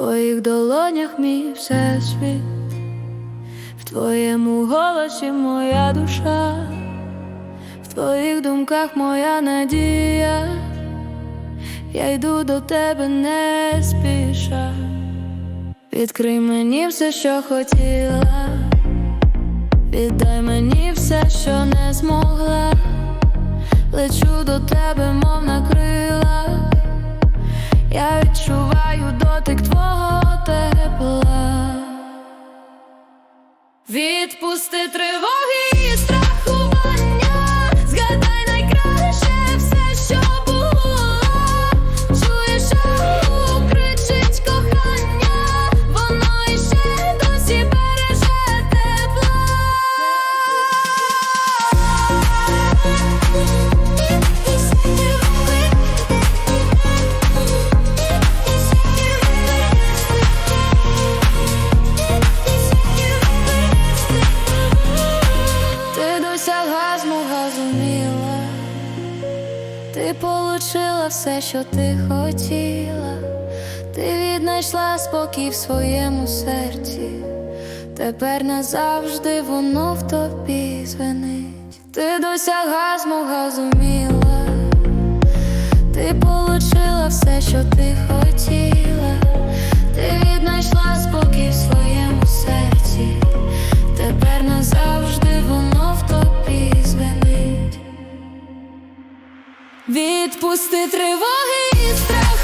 твоїх долонях мій всесвіт, в твоєму голосі моя душа, в твоїх думках моя надія, я йду до тебе не спіша. Відкрий мені все, що хотіла, віддай мені все, що не змогла, лечу до тебе, мов на крилах, я відчуваю Відпусти тривоги і страхування, ти получила все, що ти хотіла, ти віднайшла спокій в своєму серці, тепер назавжди воно в тобі звенить. Ти досягла змога зуміла, ти получила все, що ти хотіла, Відпусти тривоги і страх.